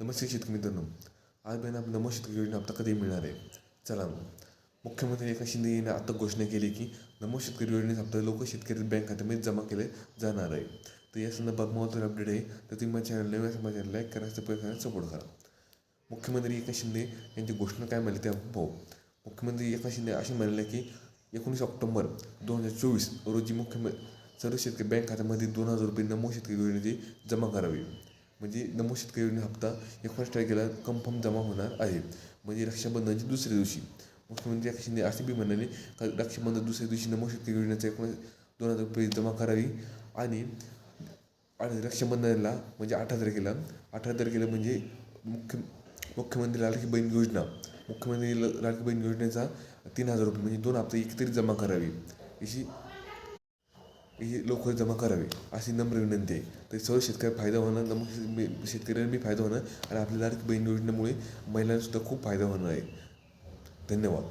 नमस्ते शेतकरी मित्रांनो. आज बहिण आपण नमो शेतकरी योजना आता कधी मिळणार आहे? चला मुख्यमंत्री एका शिंदे यांनी आता घोषणा केली की नमो शेतकरी योजनेचा हप्ता लोक शेतकरी बँक खात्यामध्ये जमा केले जाणार आहे. तर या संदर्भात महत्त्वाचे अपडेट आहे. तर तुम्ही माझ्या चॅनल नवीन माझ्या लाईक करा सबस्क्राईब करा सपोर्ट करा. मुख्यमंत्री एका शिंदे यांची घोषणा काय म्हणली ते पाहू. मुख्यमंत्री एका शिंदे असे म्हणाले की एकोणीस ऑक्टोबर दोन हजार चोवीस रोजी मुख्यमंत्री सर्व शेतकरी बँक खात्यामध्ये दोन हजार रुपये नमो शेतकरी योजनेची जमा करावी. म्हणजे नमो शेतकरी योजना हप्ता एकोणीस तारखेला कन्फर्म जमा होणार आहे. म्हणजे रक्षाबंधनाच्या दुसऱ्या दिवशी. मुख्यमंत्री एकनाथ शिंदे असे बी म्हणाले का रक्षाबंधन दुसऱ्या दिवशी नमो शेतकरी योजनेचा एकोणीस दोन हजार रुपये जमा करावी. आणि आणि रक्षाबंधनाला म्हणजे अठरा तारखेला अठरा तारखेला म्हणजे मुख्य मुख्यमंत्री लाडकी बहीण योजना. मुख्यमंत्री ल- लाडकी बहीण योजनेचा तीन हजार रुपये म्हणजे दोन हप्ते एकत्रित जमा करावी. अशी ही लवकर जमा करावी अशी नम्र विनंती आहे. तर सर्व शेतकरी फायदा होणार नम शेतकऱ्यांना बी फायदा होणार आणि आपल्या लाडकी बहीण योजनेमुळे महिलांसुद्धा खूप फायदा होणार आहे. धन्यवाद.